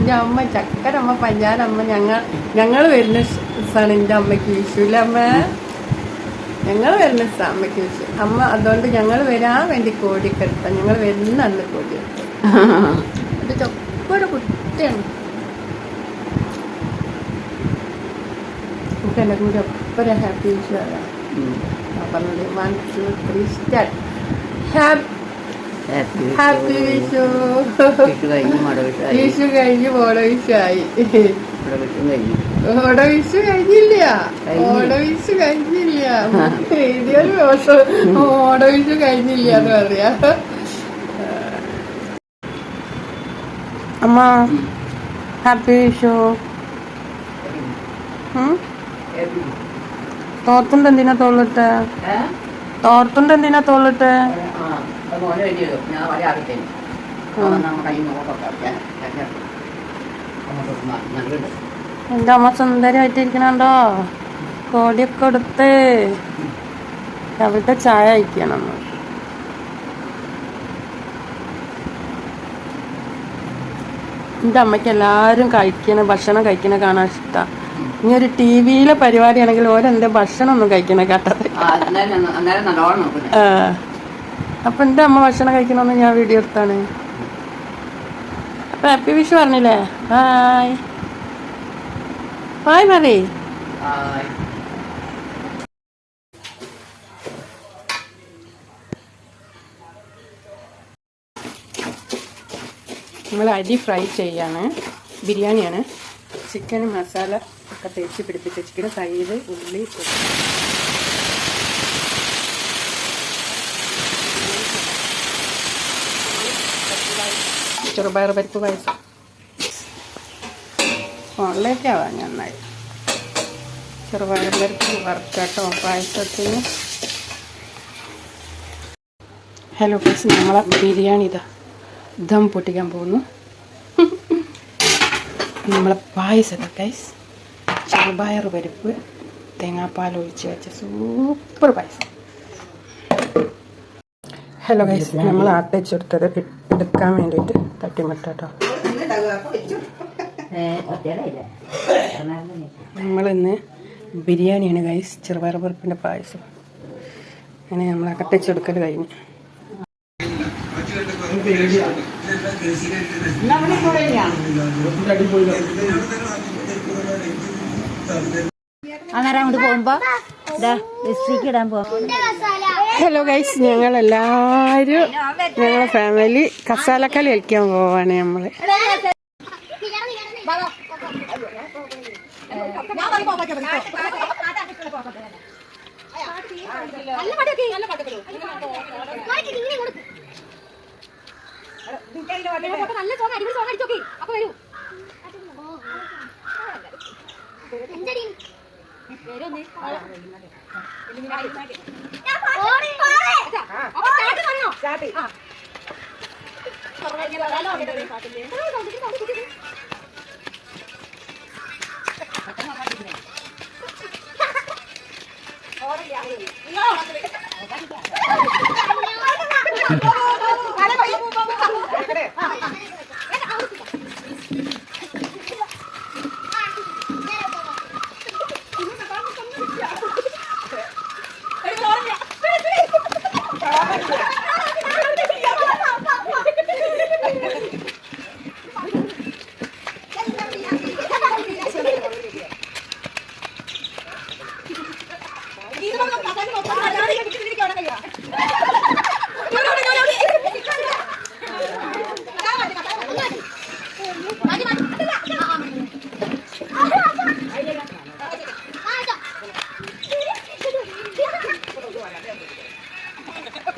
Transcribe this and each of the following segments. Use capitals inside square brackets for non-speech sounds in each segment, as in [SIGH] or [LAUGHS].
എന്റെ അമ്മ ചക്കരമ്മ പഞ്ചാരമ്മ ഞങ്ങൾ ഞങ്ങൾ വരുന്ന ദിവസമാണ് എന്റെ അമ്മയ്ക്ക് വിഷുല്ലേ അമ്മ ഞങ്ങൾ വരുന്ന അമ്മയ്ക്ക് വിഷു. അമ്മ അതുകൊണ്ട് ഞങ്ങൾ വരാൻ വേണ്ടി കോടിക്കെടുത്ത. ഞങ്ങൾ വരുന്ന അന്ന് കോടി അത് ചൊക്കൊരു കുട്ടിയാണ്. നമുക്ക് എല്ലാം കൂടി ഒപ്പര ഹാപ്പി വിഷു ആകാം. Two three start happy happy Vishu Vishu കഴിഞ്ഞു. ഓടവിഷായി ഓടവിഷു കഴിഞ്ഞില്ല. ഓടവിഷു കഴിഞ്ഞില്ല. എഴുതിയൊരു ദോഷം ഓടവിഷു കഴിഞ്ഞില്ല എന്ന് പറയാ. അമ്മ ഹാപ്പി വിഷു തോർത്തുണ്ട് എന്തിനാ തോളിട്ട് തോർത്തുണ്ട് എന്തിനാ തോളിട്ട് മോനെ കഴിഞ്ഞു ഞാൻ വളരെ എന്റെ അമ്മ സുന്ദരമായിട്ടിരിക്കണുണ്ടോ കോടിയൊക്കെ കൊടുത്ത് അവിടുത്തെ ചായ അയക്കണം. എന്റെ അമ്മയ്ക്ക് എല്ലാവരും കഴിക്കണ ഭക്ഷണം കഴിക്കണ കാണാൻ ഇഷ്ടമാണ് ഇനി ഒരു ടി വിയിലെ പരിപാടിയാണെങ്കിൽ ഓരെന്താ ഭക്ഷണം ഒന്നും കഴിക്കണ കേട്ടത് അപ്പം എന്റെ അമ്മ ഭക്ഷണം കഴിക്കണമെന്ന് ഞാൻ വീഡിയോ എടുത്താണ്. അപ്പം ഹാപ്പി വിഷു പറഞ്ഞില്ലേ? ബായ് ബായ് മതി നമ്മൾ അരി ഫ്രൈ ചെയ്യാണ്. ബിരിയാണിയാണ്. ചിക്കൻ മസാല ഒക്കെ തേച്ച് പിടിപ്പിച്ച് ചിക്കൻ തൈര് ഉള്ളി ചെറുപയർ പരിപ്പ് പായസം. ഫോണിലേക്കാവാ നന്നായി. ചെറുപയർ പരിപ്പ് വറുക്കട്ടോ പായസത്തിന്. ഹലോ ഫ്രണ്ട്സ് ഞങ്ങളെ ബിരിയാണി ഇതാ ദം പൊട്ടിക്കാൻ പോകുന്നു. നമ്മളെ പായസം ഗൈസ് ചെറുപയർ പരിപ്പ് തേങ്ങാപ്പാൽ ഒഴിച്ച് വെച്ച സൂപ്പർ പായസം. ഹലോ ഗൈസ് നമ്മൾ ആട്ടച്ചെടുത്തത് എടുക്കാൻ വേണ്ടിയിട്ട് തട്ടിമുട്ടോ നമ്മളിന്ന് ബിരിയാണിയാണ് ഗൈസ് ചെറുപയർ പരിപ്പിന്റെ പായസം. അങ്ങനെ നമ്മൾ അകട്ടച്ചെടുക്കൽ കഴിഞ്ഞു. അന്നേരം അങ്ങോട്ട് പോകുമ്പോ ഇടാൻ പോകും ഹലോ ഗൈസ് ഞങ്ങൾ എല്ലാവരും ഞങ്ങളെ ഫാമിലി കസാലക്കളി കളിക്കാൻ പോവാണ് നമ്മൾ നല്ല സോങ് അടിപൊളി സോങ് അടിച്ചോക്കി. അപ്പൊ വരൂ. എന്തടി? സ്റ്റാർട്ട് ചാട്ടി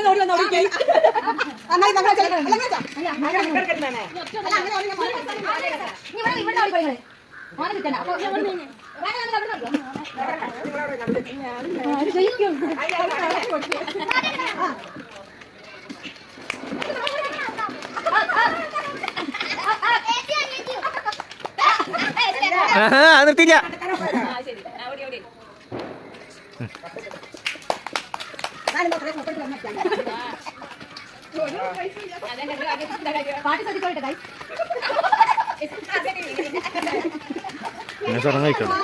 ഇങ്ങനെ ഓടി വന്ന് ഓടി നന്നായി നമ്മൾ ഇവിടെ ഓടി പോയി. മോനെ കിട്ടണ്ട. അപ്പൊ ജയിക്കും? ആഹാ, ഞാൻ സ്വർണം കഴിക്കണം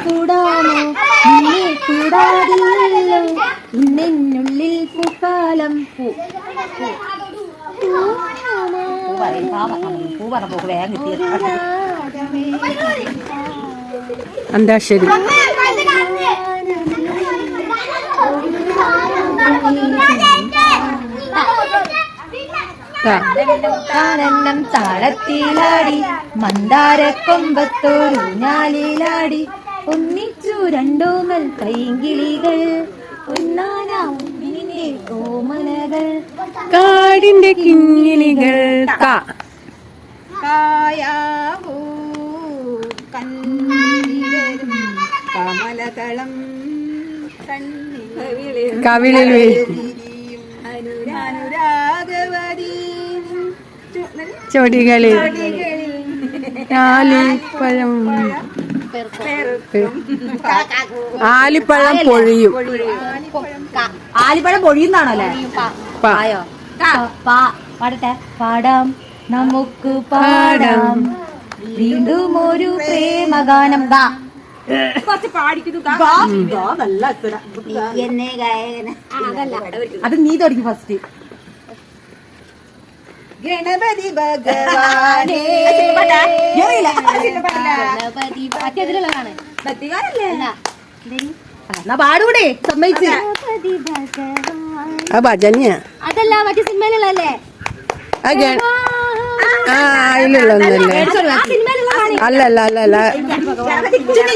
കൂടാമോ നിന്നെ കൂടാതില്ലല്ലോ നിന്നുള്ളിൽ പൂക്കാലം പൂ പൂ പറയും പൂ പറഞ്ഞപ്പോ വേഗം കിട്ടിയത് ആ. താനെണ്ണം താളത്തിലാടി മന്ദാര കൊമ്പത്തോരു ഞാലിലാടി. ഒന്നിച്ചു രണ്ടോമൽ പൈങ്കിളികൾ ഒന്നാനാം നിന്റെ കോമലകൾ. കാടിന്റെ കിങ്ങിണികൾ കായാവൂ കണ്ണിലും കമലതളം കവിളിൽ അനുരാഗവതി ചൊടികളിൽ. ആലിപ്പഴം. ആലിപ്പഴം പൊഴിയും. ആലിപ്പഴം പൊഴിയുന്നാണോ അല്ലേ? പാ. പാടട്ടെ. പാടാം. നമുക്ക് പാടാം. വീണ്ടും ഒരു പ്രേമഗാനം. ഗാ അത് നീ തുടങ്ങി ഫസ്റ്റ് ഗണപതി ഭഗവാനേ പാടുകൂടെ സമ്മതിച്ച പാടൂടെ ആ ഭജനിയാ അതല്ല മറ്റേ സിനിമയിലുള്ളല്ലേ ആ ഇല്ലല്ലോ അതിലുള്ളൊന്നല്ലേ അല്ല അല്ല അല്ല അല്ല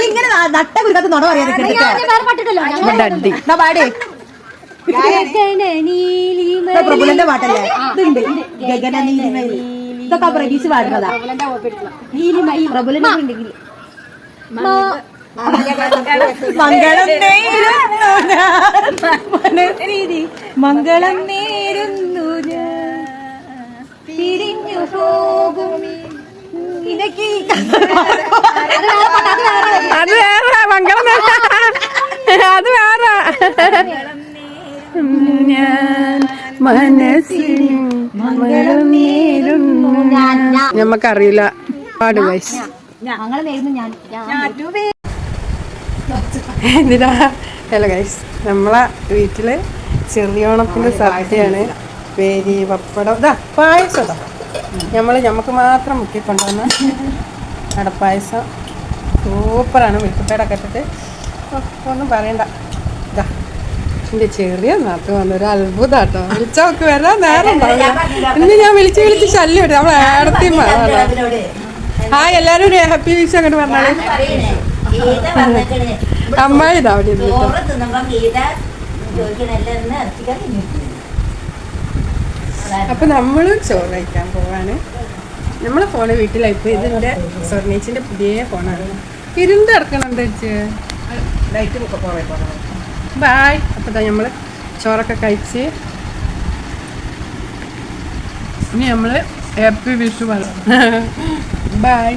ഇങ്ങനെ നട്ട കുരുക്കാത്ത നുണ പറയാൻ ഡഡി പാടേ. പ്രഭുലന്റെ പാട്ടല്ലേ? ഇതുണ്ട്. ഗഗന നീലിമയിൽ ഇതൊക്കെ പ്രതീക്ഷ പാടുന്നതാ. നീലിമയിൽ. പ്രഭുലന്റെ ഉണ്ടെങ്കിൽ മംഗളം നേരുന്നു പിരിഞ്ഞു പോകും [LAUGHS] അത് വേറെ മംഗളം. അത് വേറെ. ഞാൻ മനസ്സിൽ മംഗളം നേരുന്നു. നമുക്കറിയില്ല പാട് വൈസ് എന്തിനാ ഹലോ ഗൈസ് നമ്മളെ വീട്ടിൽ ചെറിയോണത്തിന്റെ സദ്യയാണ് പേരി പപ്പടം ഇതാ പായസം ഇതാ നമ്മൾ നമുക്ക് മാത്രം മുക്കി കൊണ്ടുവന്ന അടപ്പായസം സൂപ്പറാണ്. മിൽക്കുപ്പേടൊക്കെ ഇട്ടിട്ട്. ഒന്നും പറയണ്ട. ഇതാ എന്റെ ചെറിയ നാട്ടു വന്നൊരു അത്ഭുതാട്ടോ. വിളിച്ചവർക്ക് വരാൻ നേരം ഉണ്ടാവില്ല ഇന്ന് ഞാൻ വിളിച്ച് വിളിച്ച് ശല്യം ഇട്ടു. നമ്മൾ ഏടത്തി ആ എല്ലാരും ഒരു ഹാപ്പി വിഷ് അങ്ങോട്ട് പറഞ്ഞാൽ. അമ്മായി ഇതാ അവിടെ ഇരുന്നിട്ട്. അപ്പൊ നമ്മൾ ചോറ് കഴിക്കാൻ പോവാണ്. നമ്മളെ ഫോണ് വീട്ടിലായി. വീട്ടിലായിപ്പോ ഇതിന്റെ സ്വർണീച്ചിന്റെ പുതിയ ഫോണാണ് ഇരുന്ന് കിടക്കണുണ്ട് ലൈറ്റ് ഒക്കെ പോകണം ബായ് അപ്പൊ നമ്മൾ നമ്മൾ ചോറൊക്കെ കഴിച്ച് ഇനി നമ്മൾ ഹാപ്പി വിഷു പറയാം. ബായ്